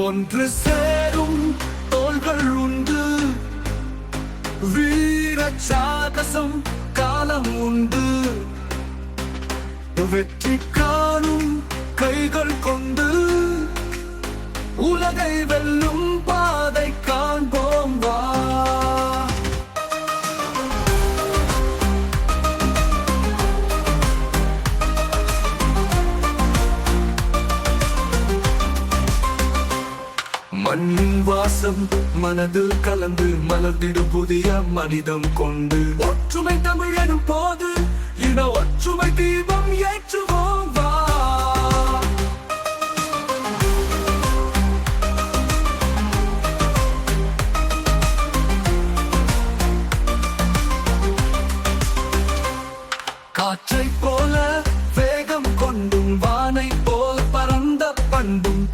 ஒன்று சேரும் தோள்கள் உண்டு. வீர சாகசம் காலம் உண்டு. வெற்றி காணும் கைகள் கொண்டு. உலகை வெல்லும் பாதை காண்போம் மண்ணின் வாசம் மனதில் கலந்து மலர்ந்திடும் புதிய மனிதம் கொண்டு. ஒற்றுமை தமிழ் எனும் போது இன ஒற்றுமை தீபம் ஏற்றுமை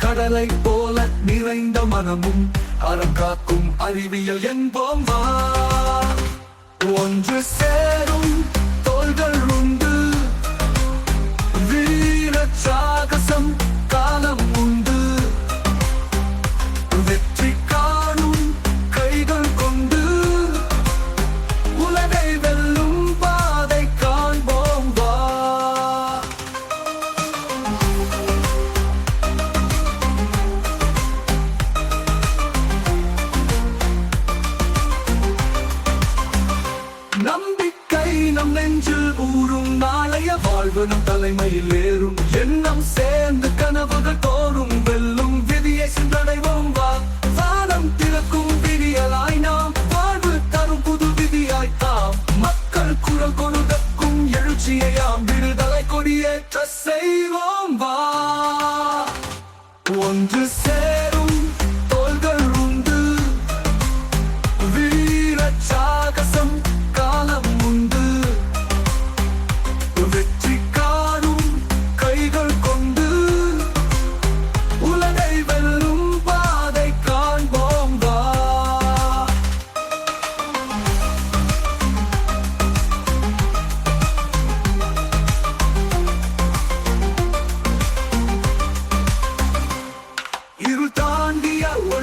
கடலை போல நிறைந்த மனமும் அறம் காக்கும் அறிவியல் என்போம் ஒன்று சேரும் தோள்கள் உண்டு. வீரச்சா நாளைய தலைமையில் ஏறும். எண்ணம் சேர்ந்து கனவுகள் தோறும் வெல்லும் விதியை சென்றடைவோம். வா வானம் திறக்கும் விதியலாய் நாம். வாழ்வு தரும் புது விதியாய் தாம். மக்கள் குரல் கொடுக்கும் எழுச்சியையாம். விடுதலை கொடியேற்ற செய்வோம். வா ஒன்று சேரும்.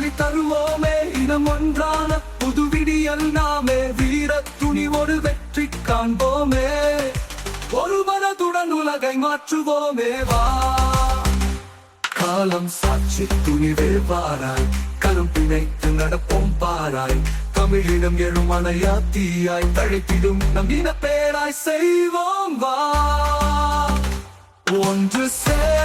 ஒளி தருவோமே. இனம் ஒன்றான புது விடியல் நாமே. வீர துணி ஒரு வெற்றி காண்போமே. ஒரு மனதுடன் உலகை மாற்றுவோமே. வா. காலம் சாட்சி துணிவே பாராய் கரும் பிணைத்து நடப்போம் பாராய். தமிழிடம் எழும் அணையா தீயாய் தழைத்திடும் நம் இன பேராய் செய்வோம். வா. ஒன்று சே